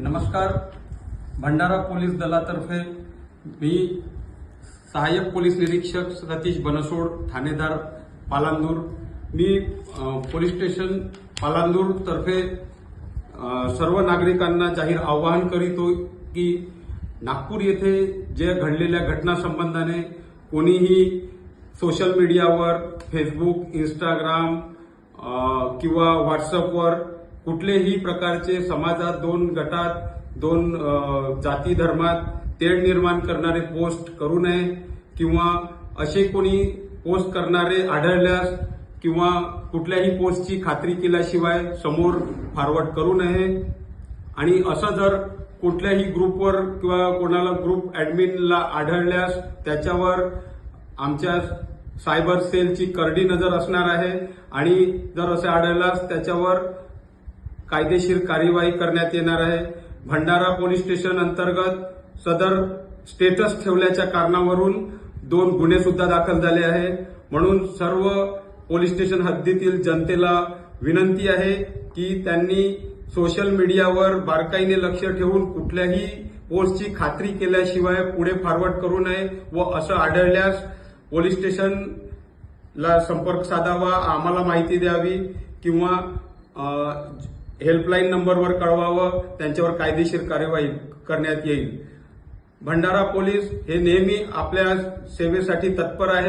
नमस्कार. भंडारा पोलीस दलातर्फे मी सहाय्यक पोलीस निरीक्षक सतीश बनसोड ठाणेदार पालांदूर. मी पोलीस स्टेशन पालांदूर तर्फे सर्व नागरिकांना जाहीर आवाहन करीतो की नागपूर येथे जे घडलेल्या घटना संबंधाने कोणीही सोशल मीडियावर फेसबुक इंस्टाग्राम किंवा व्हॉट्सअपवर कुठलेही प्रकारचे समाजात दोन गटात दोन जाती धर्मात तेढ निर्माण करणारे पोस्ट करू नये किंवा असे कोणी पोस्ट करणारे आढळल्यास किंवा कुठल्याही पोस्टची खात्री केल्याशिवाय समोर फॉरवर्ड करू नये. आणि असं जर कुठल्याही ग्रुपवर किंवा कोणाला ग्रुप ऍडमिनला आढळल्यास त्याच्यावर आमच्या सायबर सेलची करडी नजर असणार आहे. आणि जर असे आढळल्यास त्याच्यावर कायदेशीर कार्यवाही करण्यात येणार आहे. भंडारा पोलीस स्टेशन अंतर्गत सदर स्टेटस ठेवल्याच्या कारणावरून दोन गुन्हे सुद्धा दाखल झाले आहे. म्हणून सर्व पोलीस स्टेशन हद्दीतील जनतेला विनंती आहे की त्यांनी सोशल मीडियावर बारकाईने लक्ष ठेवून कुठल्याही पोस्टची खात्री केल्याशिवाय पुढे फॉरवर्ड करू नये व असं आढळल्यास पोलीस स्टेशनला संपर्क साधावा आम्हाला माहिती द्यावी किंवा हेल्पलाईन नंबरवर कळवावं त्यांच्यावर कायदेशीर कार्यवाही करण्यात येईल. भंडारा पोलीस हे नेहमी आपल्या सेवेसाठी तत्पर आहे